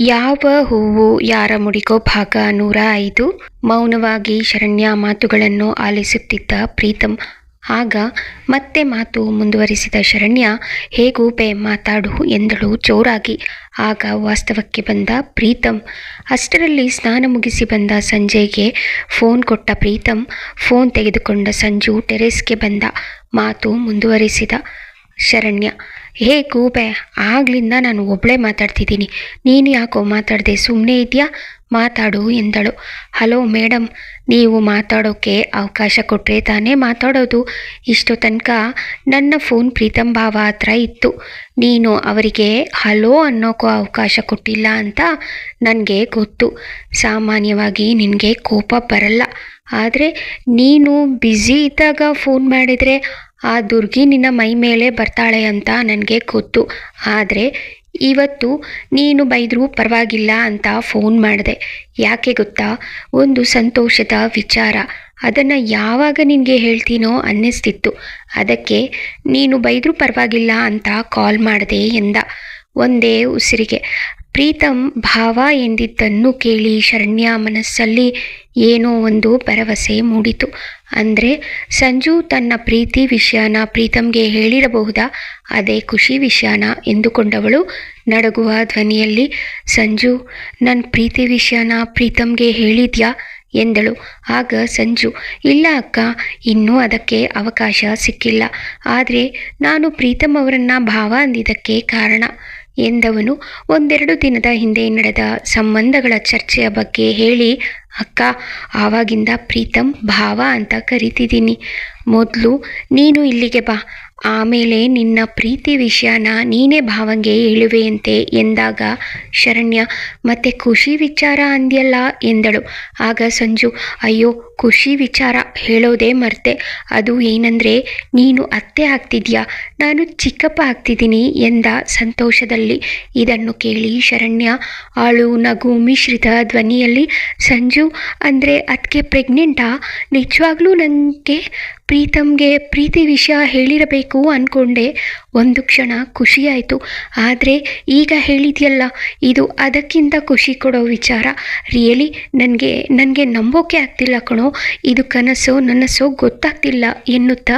ಯಾವ ಹೂವು ಯಾರ ಮುಡಿಗೋ ಭಾಗ? ನೂರ ಐದು. ಮೌನವಾಗಿ ಶರಣ್ಯ ಮಾತುಗಳನ್ನು ಆಲಿಸುತ್ತಿದ್ದ ಪ್ರೀತಂ. ಆಗ ಮತ್ತೆ ಮಾತು ಮುಂದುವರಿಸಿದ ಶರಣ್ಯ, ಹೇಗೂ ಬೇ ಮಾತಾಡು ಎಂದಳು ಜೋರಾಗಿ. ಆಗ ವಾಸ್ತವಕ್ಕೆ ಬಂದ ಪ್ರೀತಂ, ಅಷ್ಟರಲ್ಲಿ ಸ್ನಾನ ಮುಗಿಸಿ ಬಂದ ಸಂಜಯ್ಗೆ ಫೋನ್ ಕೊಟ್ಟ ಪ್ರೀತಂ, ಫೋನ್ ತೆಗೆದುಕೊಂಡ ಸಂಜು ಟೆರೇಸ್ಗೆ ಬಂದ ಮಾತು ಮುಂದುವರಿಸಿದ ಶರಣ್ಯ. ಹೇ ಕೂಬೆ, ಆಗ್ಲಿಂದ ನಾನು ಒಬ್ಬಳೇ ಮಾತಾಡ್ತಿದ್ದೀನಿ. ನೀನು ಯಾಕೋ ಮಾತಾಡದೆ? ಸುಮ್ಮನೆ ಇದೆಯಾ? ಮಾತಾಡು ಎಂದಳು. ಹಲೋ ಮೇಡಮ್ ನೀವು ಮಾತಾಡೋಕ್ಕೆ ಅವಕಾಶ ಕೊಟ್ಟರೆ ತಾನೇ ಮಾತಾಡೋದು. ಇಷ್ಟು ತನಕ ನನ್ನ ಫೋನ್ ಪ್ರೀತಮ್ ಭಾವ ಹತ್ರ ಇತ್ತು. ನೀನು ಅವರಿಗೆ ಹಲೋ ಅನ್ನೋಕ್ಕೂ ಅವಕಾಶ ಕೊಟ್ಟಿಲ್ಲ ಅಂತ ನನಗೆ ಗೊತ್ತು. ಸಾಮಾನ್ಯವಾಗಿ ನಿನಗೆ ಕೋಪ ಬರಲ್ಲ. ಆದರೆ ನೀನು ಬ್ಯುಸಿ ಇದ್ದಾಗ ಫೋನ್ ಮಾಡಿದರೆ ಆ ದುರ್ಗಿ ನಿನ್ನ ಮೈ ಮೇಲೆ ಬರ್ತಾಳೆ ಅಂತ ನನಗೆ ಗೊತ್ತು. ಆದರೆ ಇವತ್ತು ನೀನು ಬೈದರೂ ಪರವಾಗಿಲ್ಲ ಅಂತ ಫೋನ್ ಮಾಡಿದೆ. ಯಾಕೆ ಗೊತ್ತಾ? ಒಂದು ಸಂತೋಷದ ವಿಚಾರ. ಅದನ್ನು ಯಾವಾಗ ನಿನಗೆ ಹೇಳ್ತೀನೋ ಅನ್ನಿಸ್ತಿತ್ತು. ಅದಕ್ಕೆ ನೀನು ಬೈದರೂ ಪರವಾಗಿಲ್ಲ ಅಂತ ಕಾಲ್ ಮಾಡಿದೆ ಎಂದ. ಒಂದೇ ಉಸಿರಿಗೆ. ಪ್ರೀತಮ್ ಭಾವ ಎಂದಿದ್ದನ್ನು ಕೇಳಿ ಶರಣ್ಯ ಮನಸ್ಸಲ್ಲಿ ಏನೋ ಒಂದು ಭರವಸೆ ಮೂಡಿತು. ಅಂದರೆ ಸಂಜು ತನ್ನ ಪ್ರೀತಿ ವಿಷಯನ ಪ್ರೀತಮ್ಗೆ ಹೇಳಿರಬಹುದಾ? ಅದೇ ಖುಷಿ ವಿಷಯನ ಎಂದುಕೊಂಡವಳು. ನಡಗುವ ಧ್ವನಿಯಲ್ಲಿ, ಸಂಜು ನನ್ನ ಪ್ರೀತಿ ವಿಷಯನ ಪ್ರೀತಮ್ಗೆ ಹೇಳಿದ್ಯಾ? ಎಂದಳು. ಆಗ ಸಂಜು, ಇಲ್ಲ ಅಕ್ಕ, ಇನ್ನೂ ಅದಕ್ಕೆ ಅವಕಾಶ ಸಿಕ್ಕಿಲ್ಲ. ಆದರೆ ನಾನು ಪ್ರೀತಮ್ ಅವರನ್ನು ಭಾವ ಅಂದಿದ್ದಕ್ಕೆ ಕಾರಣ. ಎಂದವನು ಒಂದೆರಡು ದಿನದ ಹಿಂದೆ ನಡೆದ ಸಂಬಂಧಗಳ ಚರ್ಚೆಯ ಬಗ್ಗೆ ಹೇಳಿ, ಅಕ್ಕ, ಆವಾಗಿಂದ ಪ್ರೀತಂ ಭಾವ ಅಂತ ಕರಿತಿದ್ದೀನಿ. ಮೊದಲು ನೀನು ಇಲ್ಲಿಗೆ ಬಾ. ಆಮೇಲೆ ನಿನ್ನ ಪ್ರೀತಿ ವಿಷಯನ ನೀನೇ ಭಾವಂಗೆ ಹೇಳುವೆಯಂತೆ ಎಂದಾಗ, ಶರಣ್ಯ, ಮತ್ತೆ ಖುಷಿ ವಿಚಾರ ಅಂದ್ಯಲ್ಲ? ಎಂದಳು. ಆಗ ಸಂಜು, ಅಯ್ಯೋ ಖುಷಿ ವಿಚಾರ ಹೇಳೋದೇ ಮರ್ತೆ. ಅದು ಏನಂದರೆ, ನೀನು ಅತ್ತೆ ಆಗ್ತಿದ್ಯಾ? ನಾನು ಚಿಕ್ಕಪ್ಪ ಆಗ್ತಿದ್ದೀನಿ ಎಂದ ಸಂತೋಷದಲ್ಲಿ. ಇದನ್ನು ಕೇಳಿ ಶರಣ್ಯ, ಆಳು, ನಗು, ಮಿಶ್ರಿತ ಧ್ವನಿಯಲ್ಲಿ, ಸಂಜು, ಅಂದರೆ ಅದಕ್ಕೆ ಪ್ರೆಗ್ನೆಂಟಾ ನಿಜವಾಗ್ಲೂ ನನಗೆ ಪ್ರೀತಮ್ಗೆ ಪ್ರೀತಿ ವಿಷಯ ಹೇಳಿರಬೇಕು ಅಂದ್ಕೊಂಡೆ ಒಂದು ಕ್ಷಣ ಖುಷಿಯಾಯಿತು. ಆದರೆ ಈಗ ಹೇಳಿದೆಯಲ್ಲ, ಇದು ಅದಕ್ಕಿಂತ ಖುಷಿ ಕೊಡೋ ವಿಚಾರ. ರಿಯಲಿ ನನಗೆ ನನಗೆ ನಂಬೋಕೆ ಆಗ್ತಿಲ್ಲ ಕಣೋ. ಇದು ಕನಸು, ನನಸು ಗೊತ್ತಾಗ್ತಿಲ್ಲ ಎನ್ನುತ್ತಾ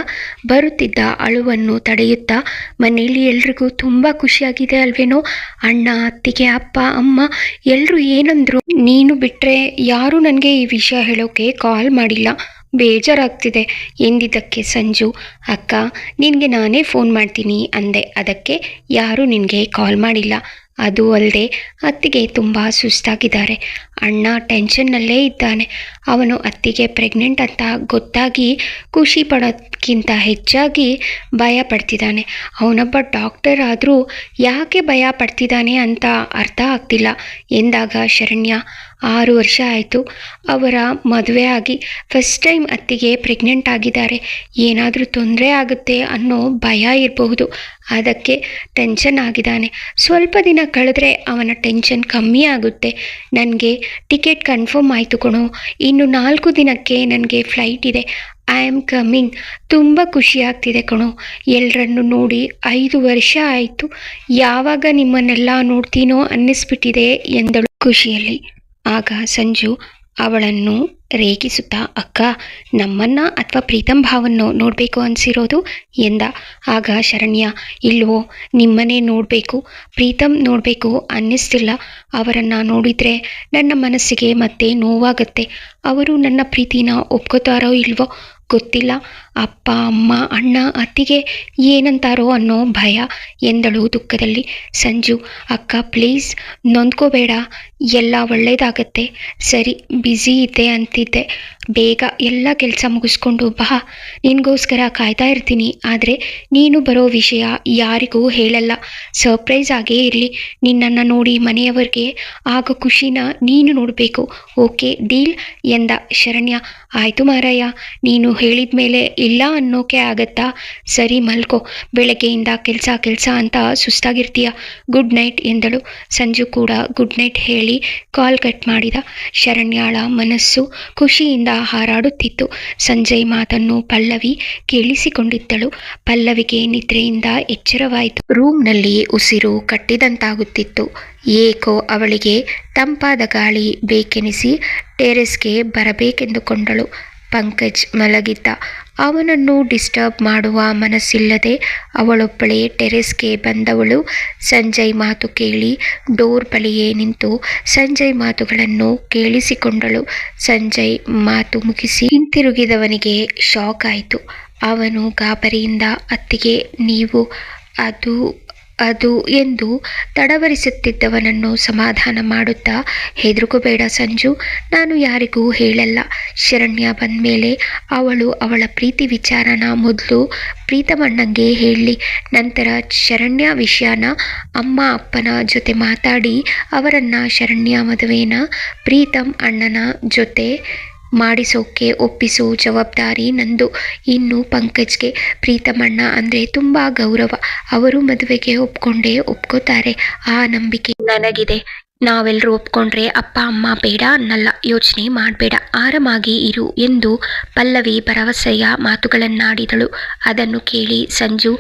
ಬರುತ್ತಿದ್ದ ಅಳುವನ್ನು ತಡೆಯುತ್ತಾ ಮನೆಯಲ್ಲಿ ಎಲ್ರಿಗೂ ತುಂಬ ಖುಷಿಯಾಗಿದೆ ಅಲ್ವೇನೋ? ಅಣ್ಣ, ಅತ್ತಿಗೆ, ಅಪ್ಪ, ಅಮ್ಮ ಎಲ್ಲರೂ ಏನಂದ್ರು ನೀನು ಬಿಟ್ಟರೆ ಯಾರು ನನಗೆ ಈ ವಿಷಯ ಹೇಳೋಕೆ ಕಾಲ್ ಮಾಡಿಲ್ಲ. ಬೇಜಾರಾಗ್ತಿದೆ ಎಂದಿದ್ದಕ್ಕೆ ಸಂಜು. ಅಕ್ಕ, ನಿನಗೆ ನಾನೇ ಫೋನ್ ಮಾಡ್ತೀನಿ ಅಂದೆ. ಅದಕ್ಕೆ ಯಾರೂ ನಿನಗೆ ಕಾಲ್ ಮಾಡಿಲ್ಲ. ಅದು ಅಲ್ಲದೆ ಅತ್ತಿಗೆ ತುಂಬ ಸುಸ್ತಾಗಿದ್ದಾರೆ. ಅಣ್ಣ ಟೆನ್ಷನ್ನಲ್ಲೇ ಇದ್ದಾನೆ. ಅವನು ಅತ್ತಿಗೆ ಪ್ರೆಗ್ನೆಂಟ್ ಅಂತ ಗೊತ್ತಾಗಿ ಖುಷಿ ಪಡೋದಕ್ಕಿಂತ ಹೆಚ್ಚಾಗಿ ಭಯ ಪಡ್ತಿದ್ದಾನೆ. ಅವನೊಬ್ಬ ಡಾಕ್ಟರ್ ಆದರೂ ಯಾಕೆ ಭಯ ಪಡ್ತಿದ್ದಾನೆ ಅಂತ ಅರ್ಥ ಆಗ್ತಿಲ್ಲ ಎಂದಾಗ ಶರಣ್ಯ ಆರು ವರ್ಷ ಆಯಿತು. ಅವರ ಮದುವೆ ಆಗಿ ಫಸ್ಟ್ ಟೈಮ್ ಅತ್ತಿಗೆ ಪ್ರೆಗ್ನೆಂಟ್ ಆಗಿದ್ದಾರೆ. ಏನಾದರೂ ತೊಂದರೆ ಆಗುತ್ತೆ ಅನ್ನೋ ಭಯ ಇರಬಹುದು. ಅದಕ್ಕೆ ಟೆನ್ಷನ್ ಆಗಿದ್ದಾನೆ. ಸ್ವಲ್ಪ ದಿನ ಕಳೆದ್ರೆ ಅವನ ಟೆನ್ಷನ್ ಕಮ್ಮಿ ಆಗುತ್ತೆ. ನನಗೆ ಟಿಕೆಟ್ ಕನ್ಫರ್ಮ್ ಆಯಿತು ಕಣೋ. ಇನ್ನು ನಾಲ್ಕು ದಿನಕ್ಕೆ ನನಗೆ ಫ್ಲೈಟ್ ಇದೆ. ಐ ಆಮ್ ಕಮ್ಮಿಂಗ್ ತುಂಬ ಖುಷಿ ಆಗ್ತಿದೆ ಕಣೋ. ಎಲ್ಲರನ್ನು ನೋಡಿ ಐದು ವರ್ಷ ಆಯಿತು. ಯಾವಾಗ ನಿಮ್ಮನ್ನೆಲ್ಲ ನೋಡ್ತೀನೋ ಅನ್ನಿಸ್ಬಿಟ್ಟಿದೆ ಎಂದಳು ಖುಷಿಯಲ್ಲಿ. ಆಗ ಸಂಜು ಅವಳನ್ನು ರೇಗಿಸುತ್ತಾ, ಅಕ್ಕ, ನಮ್ಮನ್ನ ಅಥವಾ ಪ್ರೀತಂ ಭಾವನ್ನು ನೋಡಬೇಕು ಅನಿಸಿರೋದು? ಎಂದ. ಆಗ ಶರಣ್ಯ, ಇಲ್ವೋ, ನಿಮ್ಮನ್ನೇ ನೋಡಬೇಕು ಪ್ರೀತಮ್ ನೋಡಬೇಕು ಅನ್ನಿಸ್ತಿಲ್ಲ. ಅವರನ್ನು ನೋಡಿದರೆ ನನ್ನ ಮನಸ್ಸಿಗೆ ಮತ್ತೆ ನೋವಾಗುತ್ತೆ. ಅವರು ನನ್ನ ಪ್ರೀತಿನ ಒಪ್ಕೋತಾರೋ ಇಲ್ವೋ ಗೊತ್ತಿಲ್ಲ. ಅಪ್ಪ, ಅಮ್ಮ, ಅಣ್ಣ, ಅತ್ತಿಗೆ ಏನಂತಾರೋ ಅನ್ನೋ ಭಯ ಎಂದಳು ದುಃಖದಲ್ಲಿ. ಸಂಜು, ಅಕ್ಕ ಪ್ಲೀಸ್ ನೊಂದ್ಕೋಬೇಡ. ಎಲ್ಲ ಒಳ್ಳೆಯದಾಗತ್ತೆ ಸರಿ ಬ್ಯುಸಿ ಇದ್ದೆ ಅಂತಿದ್ದೆ. ಬೇಗ ಎಲ್ಲ ಕೆಲಸ ಮುಗಿಸ್ಕೊಂಡು ಬಾ. ನಿನಗೋಸ್ಕರ ಕಾಯ್ತಾ ಇರ್ತೀನಿ. ಆದರೆ ನೀನು ಬರೋ ವಿಷಯ ಯಾರಿಗೂ ಹೇಳಲ್ಲ. ಸರ್ಪ್ರೈಸ್ ಆಗೇ ಇರಲಿ. ನಿನ್ನನ್ನು ನೋಡಿ ಮನೆಯವರಿಗೆ ಆಗ ಖುಷಿನ ನೀನು ನೋಡಬೇಕು. ಓಕೆ, ಡೀಲ್ ಎಂದ ಶರಣ್ಯ. ಆಯಿತು ಮಾರಯ್ಯ, ನೀನು ಹೇಳಿದ ಮೇಲೆ ಇಲ್ಲ ಅನ್ನೋಕೆ ಆಗತ್ತಾ? ಸರಿ, ಮಲ್ಕೋ. ಬೆಳಗ್ಗೆಯಿಂದ ಕೆಲಸ ಕೆಲಸ ಅಂತ ಸುಸ್ತಾಗಿರ್ತೀಯ. ಗುಡ್ ನೈಟ್ ಎಂದಳು. ಸಂಜು ಕೂಡ ಗುಡ್ ನೈಟ್ ಹೇಳಿ ಕಾಲ್ ಕಟ್ ಮಾಡಿದ. ಶರಣ್ಯಾಳ ಮನಸ್ಸು ಖುಷಿಯಿಂದ ಹಾರಾಡುತ್ತಿತ್ತು. ಸಂಜಯ್ ಮಾತನ್ನು ಪಲ್ಲವಿ ಕೇಳಿಸಿಕೊಂಡಿದ್ದಳು. ಪಲ್ಲವಿಗೆ ನಿದ್ರೆಯಿಂದ ಎಚ್ಚರವಾಯಿತು. ರೂಮ್ನಲ್ಲಿ ಉಸಿರು ಕಟ್ಟಿದಂತಾಗುತ್ತಿತ್ತು. ಏಕೋ ಅವಳಿಗೆ ತಂಪಾದ ಗಾಳಿ ಬೇಕೆನಿಸಿ ಟೆರೆಸ್ಗೆ ಬರಬೇಕೆಂದುಕೊಂಡಳು. ಪಂಕಜ್ ಮಲಗಿದ್ದ. ಅವನನ್ನು ಡಿಸ್ಟರ್ಬ್ ಮಾಡುವ ಮನಸ್ಸಿಲ್ಲದೆ ಅವಳೊಬ್ಬಳೇ ಟೆರೆಸ್ಗೆ ಬಂದವಳು. ಸಂಜಯ್ ಮಾತು ಕೇಳಿ ಡೋರ್ ಬಳಿಯೇ ನಿಂತು ಸಂಜಯ್ ಮಾತುಗಳನ್ನು ಕೇಳಿಸಿಕೊಂಡಳು. ಸಂಜಯ್ ಮಾತು ಮುಗಿಸಿ ಹಿಂತಿರುಗಿದವನಿಗೆ ಶಾಕ್ ಆಯಿತು. ಅವನು ಗಾಬರಿಯಿಂದ ಅತ್ತಿಗೆ, ನೀವು ಅದು ಅದು ಎಂದು ತಡವರಿಸುತ್ತಿದ್ದವನನ್ನು ಸಮಾಧಾನ ಮಾಡುತ್ತಾ, ಹೆದರುಕೋಬೇಡ ಸಂಜು, ನಾನು ಯಾರಿಗೂ ಹೇಳಲ್ಲ. ಶರಣ್ಯ ಬಂದಮೇಲೆ ಅವಳು ಅವಳ ಪ್ರೀತಿ ವಿಚಾರನ ಮೊದಲು ಪ್ರೀತಮಣ್ಣಂಗೆ ಹೇಳಲಿ. ನಂತರ ಶರಣ್ಯ ವಿಷಯನ ಅಮ್ಮ ಅಪ್ಪನ ಜೊತೆ ಮಾತಾಡಿ, ಅವರನ್ನು ಶರಣ್ಯ ಮದುವೆನ ಪ್ರೀತಮ್ ಅಣ್ಣನ ಜೊತೆ ಮಾಡಿಸೋಕೆ ಒಪ್ಪಿಸೋ ಜವಾಬ್ದಾರಿ ನಂದು. ಇನ್ನು ಪಂಕಜ್ಗೆ ಪ್ರೀತಮಣ್ಣ ಅಂದರೆ ತುಂಬ ಗೌರವ. ಅವರು ಮದುವೆಗೆ ಒಪ್ಕೊಂಡೇ ಒಪ್ಕೋತಾರೆ. ಆ ನಂಬಿಕೆ ನನಗಿದೆ. ನಾವೆಲ್ಲರೂ ಒಪ್ಕೊಂಡ್ರೆ ಅಪ್ಪ, ಅಮ್ಮ ಬೇಡ ಅನ್ನಲ್ಲ ಯೋಚನೆ ಮಾಡಬೇಡ, ಆರಾಮಾಗಿ ಇರು ಎಂದು ಪಲ್ಲವಿ ಭರವಸೆಯ ಮಾತುಗಳನ್ನಾಡಿದಳು. ಅದನ್ನು ಕೇಳಿ ಸಂಜು,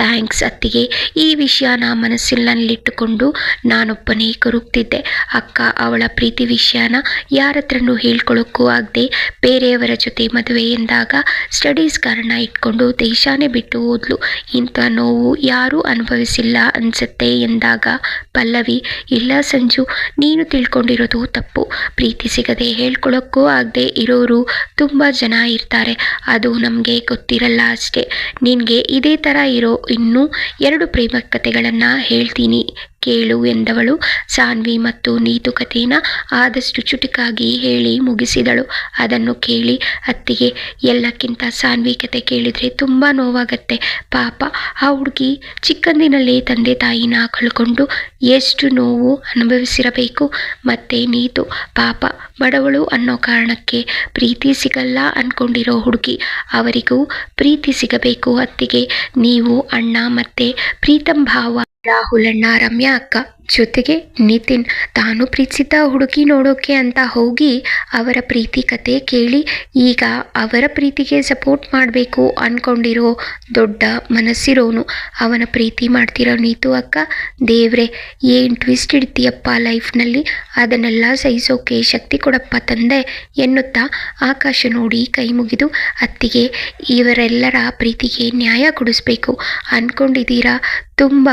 ಥ್ಯಾಂಕ್ಸ್ ಅತ್ತಿಗೆ, ಈ ವಿಷಯನ ಮನಸ್ಸಿನಲ್ಲಿಟ್ಟುಕೊಂಡು ನಾನೊಬ್ಬನೇ ಕರುಗ್ತಿದ್ದೆ ಅಕ್ಕ, ಅವಳ ಪ್ರೀತಿ ವಿಷಯನ ಯಾರತ್ರನೂ ಹೇಳ್ಕೊಳ್ಳೋಕ್ಕೂ ಆಗದೆ ಬೇರೆಯವರ ಜೊತೆ ಮದುವೆ ಎಂದಾಗ ಸ್ಟಡೀಸ್ ಕಾರಣ ಇಟ್ಕೊಂಡು ದೇಶಾನೇ ಬಿಟ್ಟು ಹೋದ್ಲು. ಇಂಥ ನೋವು ಯಾರೂ ಅನುಭವಿಸಿಲ್ಲ ಅನಿಸುತ್ತೆ ಎಂದಾಗ ಪಲ್ಲವಿ, ಇಲ್ಲ ಸಂಜು ನೀನು ತಿಳ್ಕೊಂಡಿರೋದು ತಪ್ಪು. ಪ್ರೀತಿ ಸಿಗದೆ ಹೇಳ್ಕೊಳ್ಳೋಕ್ಕೂ ಆಗದೆ ಇರೋರು ತುಂಬ ಜನ ಇರ್ತಾರೆ. ಅದು ನಮಗೆ ಗೊತ್ತಿರಲ್ಲ ಅಷ್ಟೇ. ನಿನಗೆ ಇದೇ ಥರ ಇರೋ ಇನ್ನೂ ಎರಡು ಪ್ರೇಮ ಕಥೆಗಳನ್ನು ಹೇಳ್ತೀನಿ. ಕೇಳು ಎಂದವಳು. ಸಾನ್ವಿ ಮತ್ತು ನೀತು ಕಥೆನ ಆದಷ್ಟು ಚುಟುಕಾಗಿ ಹೇಳಿ ಮುಗಿಸಿದಳು. ಅದನ್ನು ಕೇಳಿ ಅತ್ತಿಗೆ, ಎಲ್ಲಕ್ಕಿಂತ ಸಾನ್ವಿ ಕತೆ ಕೇಳಿದರೆ ತುಂಬ ನೋವಾಗತ್ತೆ. ಪಾಪ, ಆ ಹುಡುಗಿ ಚಿಕ್ಕಂದಿನಲ್ಲಿ ತಂದೆ ತಾಯಿನ ಕಳ್ಕೊಂಡು ಎಷ್ಟು ನೋವು ಅನುಭವಿಸಿರಬೇಕು. ಮತ್ತೆ ನೀತು, ಪಾಪ, ಬಡವಳು ಅನ್ನೋ ಕಾರಣಕ್ಕೆ ಪ್ರೀತಿ ಸಿಗಲ್ಲ ಅಂದ್ಕೊಂಡಿರೋ ಹುಡುಗಿ. ಅವರಿಗೂ ಪ್ರೀತಿ ಸಿಗಬೇಕು ಅತ್ತಿಗೆ. ನೀವು ಅಣ್ಣ ಮತ್ತೆ ಪ್ರೀತಂ ಭಾವ ರಾಹುಲ್ ಅಣ್ಣ ರಮ್ಯಾ ಅಕ್ಕ ಜೊತೆಗೆ ನಿತಿನ್, ತಾನು ಪ್ರೀತಿಸಿದ್ದ ಹುಡುಗಿ ನೋಡೋಕೆ ಅಂತ ಹೋಗಿ ಅವರ ಪ್ರೀತಿ ಕತೆ ಕೇಳಿ, ಈಗ ಅವರ ಪ್ರೀತಿಗೆ ಸಪೋರ್ಟ್ ಮಾಡಬೇಕು ಅಂದ್ಕೊಂಡಿರೋ ದೊಡ್ಡ ಮನಸ್ಸಿರೋನು. ಅವನ ಪ್ರೀತಿ ಮಾಡ್ತಿರೋ ನೀತು ಅಕ್ಕ, ದೇವ್ರೆ, ಏನು ಟ್ವಿಸ್ಟ್ ಇಡ್ತೀಯಪ್ಪ ಲೈಫ್ನಲ್ಲಿ ಅದನ್ನೆಲ್ಲ ಸಹಿಸೋಕೆ ಶಕ್ತಿ ಕೊಡಪ್ಪ ತಂದೆ ಎನ್ನುತ್ತಾ ಆಕಾಶ ನೋಡಿ ಕೈ ಮುಗಿದು, ಅತ್ತಿಗೆ, ಇವರೆಲ್ಲರ ಪ್ರೀತಿಗೆ ನ್ಯಾಯ ಕೊಡಿಸ್ಬೇಕು ಅಂದ್ಕೊಂಡಿದ್ದೀರಾ ತುಂಬ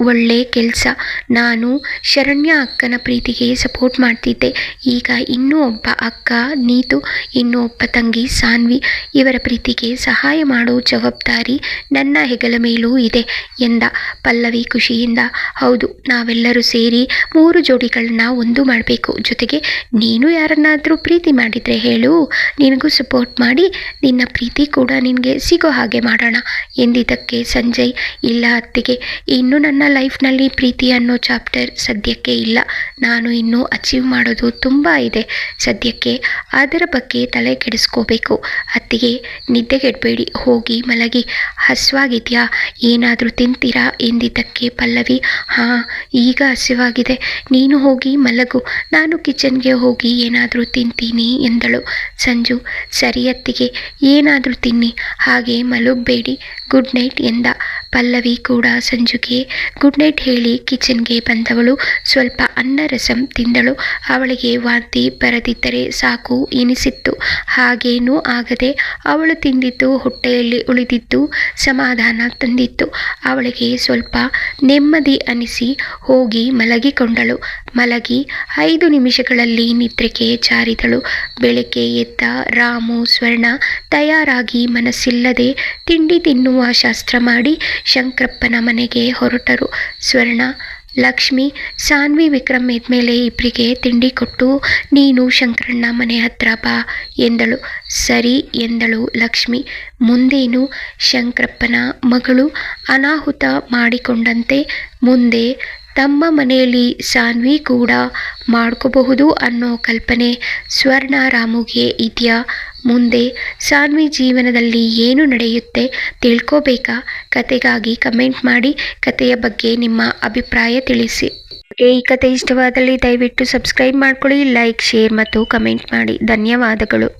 ಒಳ್ಳೆ ಕೆಲಸ. ನಾನು ಶರಣ್ಯ ಅಕ್ಕನ ಪ್ರೀತಿಗೆ ಸಪೋರ್ಟ್ ಮಾಡ್ತಿದ್ದೆ. ಈಗ ಇನ್ನೂ ಒಬ್ಬ ಅಕ್ಕ, ನೀತು, ಇನ್ನೂ ಒಬ್ಬ ತಂಗಿ ಸಾನ್ವಿ ಇವರ ಪ್ರೀತಿಗೆ ಸಹಾಯ ಮಾಡೋ ಜವಾಬ್ದಾರಿ ನನ್ನ ಹೆಗಲ ಮೇಲೂ ಇದೆ ಎಂದ ಪಲ್ಲವಿ ಖುಷಿಯಿಂದ. ಹೌದು, ನಾವೆಲ್ಲರೂ ಸೇರಿ ಮೂರು ಜೋಡಿಗಳನ್ನ ಒಂದು ಮಾಡಬೇಕು. ಜೊತೆಗೆ ನೀನು ಯಾರನ್ನಾದರೂ ಪ್ರೀತಿ ಮಾಡಿದರೆ ಹೇಳು. ನಿನಗೂ ಸಪೋರ್ಟ್ ಮಾಡಿ ನಿನ್ನ ಪ್ರೀತಿ ಕೂಡ ನಿನಗೆ ಸಿಗೋ ಹಾಗೆ ಮಾಡೋಣ ಎಂದಿದ್ದಕ್ಕೆ ಸಂಜಯ್ ಇಲ್ಲ ಅತ್ತಿಗೆ. ಇನ್ನು ನನ್ನ ಲೈಫ್ನಲ್ಲಿ ಪ್ರೀತಿ ಅನ್ನೋ ಚಾಪ್ಟರ್ ಸದ್ಯಕ್ಕೆ ಇಲ್ಲ. ನಾನು ಇನ್ನೂ ಅಚೀವ್ ಮಾಡೋದು ತುಂಬ ಇದೆ ಸದ್ಯಕ್ಕೆ. ಅದರ ಬಗ್ಗೆ ತಲೆ ಕೆಡಿಸ್ಕೋಬೇಕು. ಅತ್ತಿಗೆ ನಿದ್ದೆಗೆಡಬೇಡಿ ಹೋಗಿ ಮಲಗಿ. ಹಸುವಾಗಿದೆಯಾ? ಏನಾದರೂ ತಿಂತೀರಾ? ಎಂದಿದ್ದಕ್ಕೆ ಪಲ್ಲವಿ. ಹಾಂ, ಈಗ ಹಸಿವಾಗಿದೆ. ನೀನು ಹೋಗಿ ಮಲಗು. ನಾನು ಕಿಚನ್ಗೆ ಹೋಗಿ ಏನಾದರೂ ತಿಂತೀನಿ ಎಂದಳು ಸಂಜು. ಸರಿ ಅತ್ತಿಗೆ, ಏನಾದರೂ ತಿನ್ನಿ. ಹಾಗೆ ಮಲಗಬೇಡಿ. ಗುಡ್ ನೈಟ್ ಎಂದ ಪಲ್ಲವಿ ಕೂಡ ಸಂಜುಗೆ ಗುಡ್ ನೈಟ್ ಹೇಳಿ. ಕಿಚನ್ಗೆ ಬಂದವಳು ಸ್ವಲ್ಪ ಅನ್ನ ರಸಂ ತಿಂದಳು. ಅವಳಿಗೆ ವಾಂತಿ ಬರದಿದ್ದರೆ ಸಾಕು ಎನಿಸಿತ್ತು. ಹಾಗೇನೂ ಆಗದೆ ಅವಳು ತಿಂದಿದ್ದು ಹೊಟ್ಟೆಯಲ್ಲಿ ಉಳಿದಿದ್ದು ಸಮಾಧಾನ ತಂದಿತ್ತು. ಅವಳಿಗೆ ಸ್ವಲ್ಪ ನೆಮ್ಮದಿ ಅನಿಸಿ ಹೋಗಿ ಮಲಗಿಕೊಂಡಳು. ಮಲಗಿ ಐದು ನಿಮಿಷಗಳಲ್ಲಿ ನಿದ್ರೆಗೆ ಜಾರಿದಳು. ಬೆಳಗ್ಗೆ ಎದ್ದ ರಾಮು, ಸ್ವರ್ಣ ತಯಾರಾಗಿ ಮನಸ್ಸಿಲ್ಲದೆ ತಿಂಡಿ ತಿನ್ನುವ ಶಾಸ್ತ್ರ ಮಾಡಿ ಶಂಕರಪ್ಪನ ಮನೆಗೆ ಹೊರಟರು. ಸ್ವರ್ಣ, ಲಕ್ಷ್ಮಿ, ಸಾನ್ವಿ, ವಿಕ್ರಮ್ ಇದ್ಮೇಲೆ ಇಬ್ಬರಿಗೆ ತಿಂಡಿ ಕೊಟ್ಟು, ನೀನು ಶಂಕರಣ್ಣ ಮನೆ ಹತ್ರ ಬಾ ಎಂದಳು. ಸರಿ ಎಂದಳು ಲಕ್ಷ್ಮಿ. ಮುಂದೇನು? ಶಂಕರಪ್ಪನ ಮಗಳು ಅನಾಹುತ ಮಾಡಿಕೊಂಡಂತೆ ಮುಂದೆ ತಮ್ಮ ಮನೆಯಲ್ಲಿ ಸಾನ್ವಿ ಕೂಡ ಮಾಡ್ಕೋಬಹುದು ಅನ್ನೋ ಕಲ್ಪನೆ ಸ್ವರ್ಣ ರಾಮುಗೆ ಇದೆಯಾ? ಮುಂದೆ ಸಾನ್ವಿ ಜೀವನದಲ್ಲಿ ಏನು ನಡೆಯುತ್ತೆ ತಿಳ್ಕೋಬೇಕಾ? ಕತೆಗಾಗಿ ಕಮೆಂಟ್ ಮಾಡಿ, ಕತೆಯ ಬಗ್ಗೆ ನಿಮ್ಮ ಅಭಿಪ್ರಾಯ ತಿಳಿಸಿ. ಈ ಕತೆ ಇಷ್ಟವಾದಲ್ಲಿ ದಯವಿಟ್ಟು ಸಬ್ಸ್ಕ್ರೈಬ್ ಮಾಡ್ಕೊಳ್ಳಿ, ಲೈಕ್, ಶೇರ್ ಮತ್ತು ಕಮೆಂಟ್ ಮಾಡಿ. ಧನ್ಯವಾದಗಳು.